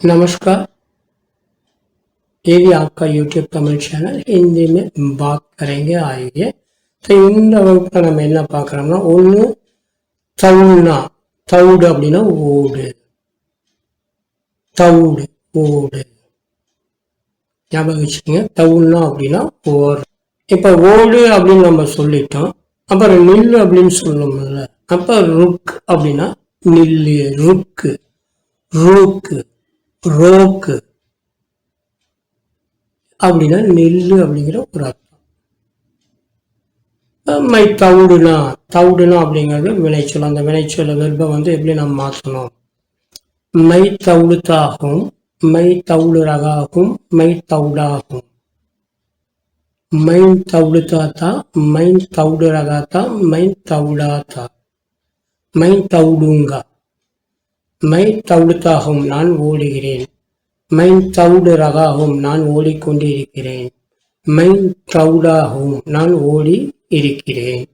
नमस्कार ये भी आपका यूट्यूब தமிழ் சேனல் हिंदी में बात करेंगे आइए ஸோ இந்த வகுப்பில் நம்ம என்ன பார்க்குறோம்னா ஒன்று தவுனா தவுடு அப்படின்னா ஓடு தவுடு ஓடு ஞாபகம் வச்சுக்கோங்க தவுனா அப்படின்னா ஓர் இப்போ ஓடு அப்படின்னு நம்ம சொல்லிட்டோம் அப்புறம் நில்லு அப்படின்னு சொல்லணும்ல அப்போ ருக் அப்படின்னா நில்லு ருக்கு ரூக்கு ரோக்கு. அப்படின்னா நெல்லு அப்படிங்கிற ஒரு அர்த்தம். மை தவுடுனா தவுடுனா அப்படிங்கிறது வினைச்சொல். அந்த விளைச்சல் வெர்பை வந்து எப்படி நம்ம மாற்றணும் மை தவுடுத்தாகும் மை தவுடு ரகாகும் மை தவுடாகும். மை தவுடுத்தாத்தா மைன் தவுடு ரகாத்தா மைன் தவுடாத்தா. மை தவுடுங்கா. மை தவுடுத்தாகும் நான் ஓடுகிறேன். மை தவுடு ரகாகும் நான் ஓடிக்கொண்டிருக்கிறேன். மை தவுடாகும் நான் ஓடி இருக்கிறேன்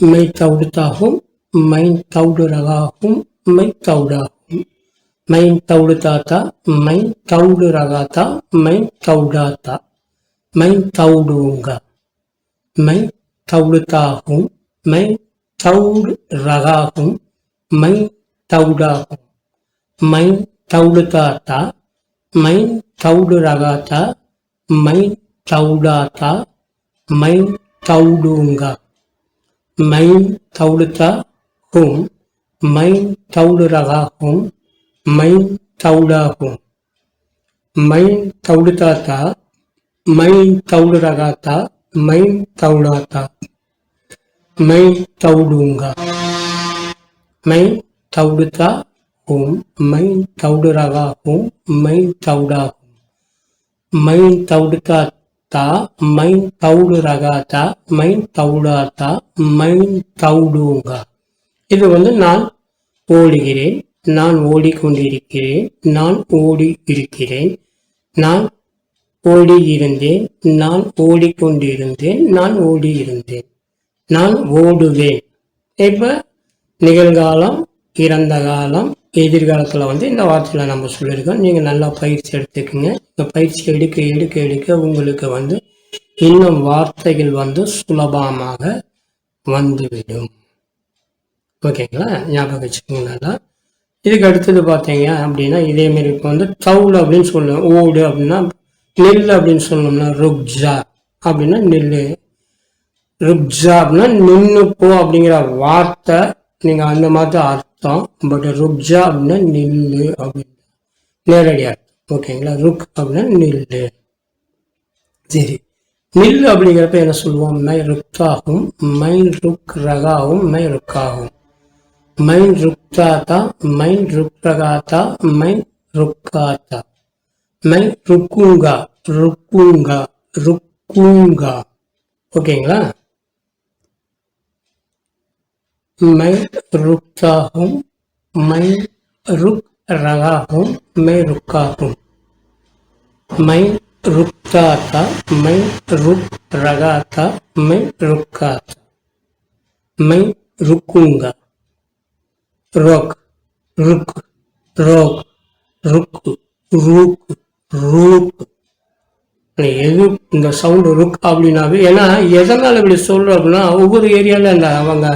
மை தவுடுத்தாகும் மை தவுடு ரகாகும் மை தவுடாகும் மை தவுடு தாத்தா மை தவுடு ரகாத்தா மை தவுடாத்தா மை தவுடுங்க மை தவுடுத்தாகும் மை தவுடு ரகாகும் மை தவுடாகும். மை தவுடு தாத்தா மை தவுடு ரகாத்தா மைன் தவுடாத்தா மைன் தவுடுங்க. மை தவுடுத்தா ஹும் மை தவுடு ரகாகும் மை தவுடாகும். மை தவுடுத்தாத்தா மைன் தவுடு ரகாத்தா மைன் தவுடாத்தா. மைன் தவுடுங்க. மை தவுடுத்தா ஹும் மை தவுடு. ரகாகும் மை தவுடாகும் மை தவுடுத்தாத்தா மை தவுடு ரகாத்தா மை தவுடாத்தா மை தவுடுங்க. இது வந்து நான் ஓடுகிறேன். நான் ஓடிக்கொண்டிருக்கிறேன். நான் ஓடி இருக்கிறேன் நான் ஓடி இருந்தேன் நான் ஓடிக்கொண்டிருந்தேன். நான் ஓடி இருந்தேன் நான் ஓடுவேன். இப்போ நிகழ்காலம் இறந்த காலம் எதிர்காலத்தில் வந்து இந்த வார்த்தையில் நம்ம சொல்லியிருக்கோம். நீங்கள் நல்லா பயிற்சி எடுத்துக்கோங்க. இந்த பயிற்சி எடுக்க எடுக்க எடுக்க உங்களுக்கு வந்து இன்னும் வார்த்தைகள் வந்து சுலபமாக வந்துவிடும். ஓகேங்களா? ஞாபகம் வச்சுக்கோங்க நல்லா. இதுக்கு அடுத்தது பார்த்தீங்க அப்படின்னா இதேமாரி இப்போ வந்து தவுள் அப்படின்னு சொல்லுவோம். ஓடு அப்படின்னா நெல் அப்படின்னு சொல்லணும்னா ருக்ஜா. அப்படின்னா நெல் ருக்ஜா அப்படின்னா நின்னுப்போ போ அப்படிங்கிற வார்த்தை நீங்கள் அந்த மாதிரி அர்த்தம். பட் ருக்ஜா அப்படின்னா நில்லு அப்படின்னு. நேரடி அர்த்தம். ஓகேங்களா ருக் அப்படின்னா நில்லு. சரி. நில்லு அப்படிங்கிறப்ப என்ன சொல்லுவோம்? மை ருக்தாகும். மைன் ருக் ரகாவும் மை ருக்காகும். மை ருக்தாத்தா ருக் ரகாத்தா மை ருக்காத்தா. மை ருக்குங்கா? ருக்குங்கா. ருக்குங்கா. ஓகேங்களா மை मैं மை ருக் मैं रुकता था மை रुक மை ருக் ரகாத்தா रुका था मैं रुकूंगा रोक ருக் ரோக் ருக்கு ரூக். ரூக் எது இந்த சவுண்டு ருக் அப்படின்னாவே ஏன்னா எதனால் இப்படி சொல்கிறோம் அப்படின்னா ஒவ்வொரு ஏரியாவில் அந்த அவங்க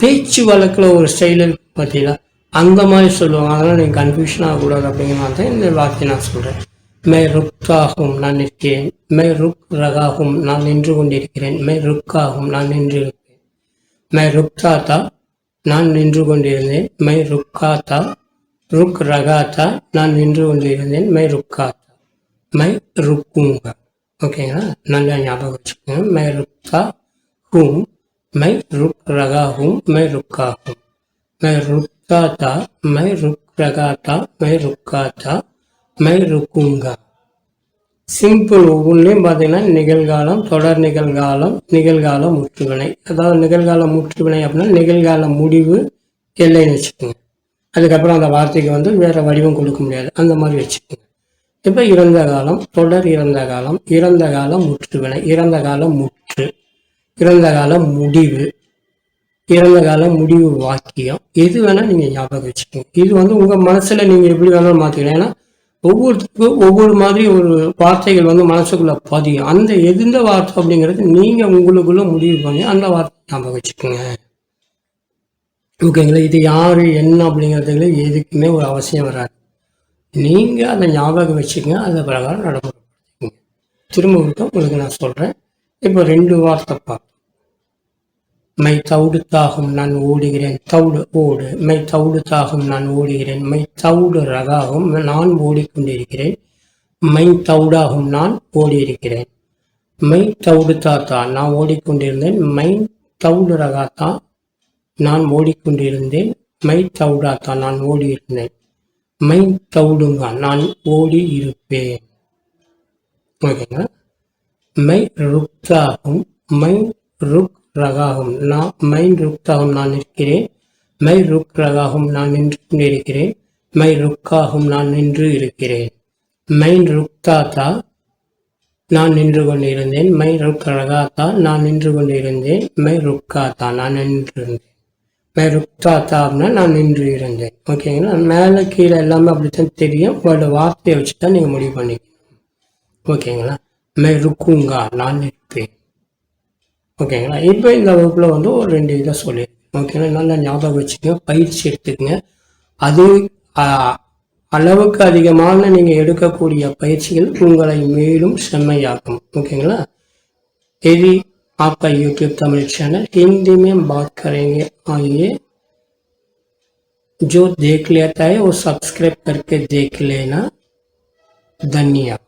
பேச்சு வழக்கில் ஒரு ஸ்டைல் பார்த்தீங்களா அந்த மாதிரி சொல்லுவாங்க. அதனால் நீங்கள் கன்ஃபியூஷன் ஆகக்கூடாது அப்படிங்கிறது தான் இந்த வார்த்தையை நான் சொல்கிறேன் மே ருக்காகும் நான் நிற்கிறேன். மே ருக் ரகாகும் நான் நின்று கொண்டிருக்கிறேன். மே ருக்காகும் நான் நின்று இருக்கிறேன் மை ருக்தாத்தா நான் நின்று கொண்டிருந்தேன். மை ருக்காத்தா ருக் ரகாத்தா நான் நின்று கொண்டிருந்தேன். மை ருக்காத்தா. மை ருக்குங்க. ஓகேங்களா? நல்லா ஞாபகம் வச்சுக்கோங்க. மை ருக்கா ஹூம் மை ருக் ரகா ஹூம் மை ருக்கா மை ருக்காத்தா மை ருக் ரகாத்தா மை ருக்காத்தா மை ருக்குங்கா சிம்பிள் ஒவ்வொன்றையும் பார்த்தீங்கன்னா நிகழ்காலம் தொடர் நிகழ்காலம் நிகழ்கால முற்றுவினை. அதாவது நிகழ்கால முற்றுவினை அப்படின்னா நிகழ்கால முடிவு எல்லைன்னு வச்சுக்கோங்க. அதுக்கப்புறம் அந்த வார்த்தைக்கு வந்து வேற வடிவம் கொடுக்க முடியாது. அந்த மாதிரி வச்சுக்கோங்க. இப்போ இறந்த காலம் தொடர் இறந்த காலம் இறந்த காலம் முற்றுவினை. இறந்த காலம் முற்று இறந்த கால முடிவு இறந்த கால முடிவு வாக்கியம் எது வேணால் நீங்க ஞாபகம் வச்சுக்கோங்க. இது வந்து உங்க மனசுல நீங்க எப்படி வேணாலும் மாற்றிக்கலாம் ஏன்னா ஒவ்வொருத்துக்கும் ஒவ்வொரு மாதிரி ஒரு வார்த்தைகள் வந்து மனசுக்குள்ள பதியும். அந்த எந்த வார்த்தை அப்படிங்கிறது நீங்க உங்களுக்குள்ள முடிவு பண்ணி அந்த வார்த்தை ஞாபகம் வச்சுக்கோங்க. ஓகேங்களா? இது யாரு என்ன அப்படிங்கிறதுல எதுக்குமே ஒரு அவசியம் வராது. நீங்க அதை ஞாபகம் வச்சுக்கோங்க. அதை பிரகாரம் நடைமுறைப்படுத்திக்கோங்க. திரும்ப உங்களுக்கு நான் சொல்றேன். இப்போ ரெண்டு வார்த்தை பார்ப்போம். மை தவுடு தாகும் நான் ஓடுகிறேன் தவுடு ஓடு. மை தவுடு தாகும் நான் ஓடுகிறேன் மை தவுடு ரகாகும் நான் ஓடிக்கொண்டிருக்கிறேன். மை தவுடாகும் நான் ஓடியிருக்கிறேன். மை தவுடு தாத்தா நான் ஓடிக்கொண்டிருந்தேன். மை தவுடு ரகாத்தா நான் ஓடிக்கொண்டிருந்தேன். மை தவுடாத்தா நான் ஓடியிருந்தேன். மை தவுடுங்க நான் ஓடி இருப்பேன் ஓகேங்களா? மை ருக்தாகும் மை ருக் ரகாகும். நான் மை ருக்தாகும் நான் இருக்கிறேன் மை ருக் ரகாகும் நான் நின்று கொண்டிருக்கிறேன் மை ருக்காகும் நான் நின்று இருக்கிறேன். மை ருக்தாத்தா நான் நின்று கொண்டிருந்தேன். மை ருக் ரகாத்தா நான் நின்று கொண்டிருந்தேன். மை ருக்காத்தா நான் நின்றிருந்தேன். மை ருக்தாத்தா அப்படின்னா நான் நின்று இருந்தேன். ஓகேங்களா மேலே கீழே எல்லாமே அப்படித்தான் தெரியும். உங்களோட வார்த்தையை வச்சு தான் நீங்கள் முடிவு பண்ணிக்கணும். ஓகேங்களா மை ருக்குங்கா நான் நிற்பேன் ஓகேங்களா இப்போ இந்த வகுப்பில் வந்து ஒரு ரெண்டு இதை சொல்லியிருக்கேன் ஓகேங்களா நல்லா ஞாபகம் வச்சுக்கோங்க பயிற்சி எடுத்துக்கங்க அது ஆ, அளவுக்கு அதிகமான நீங்கள் எடுக்கக்கூடிய பயிற்சிகள் உங்களை மேலும் செம்மையாக்கும் ஓகேங்களா यदि आपका यूट्यूब तमिल चैनल हिंदी में बात करेंगे आइए जो देख लेता है वो सब्सक्राइब करके देख लेना धन्यवाद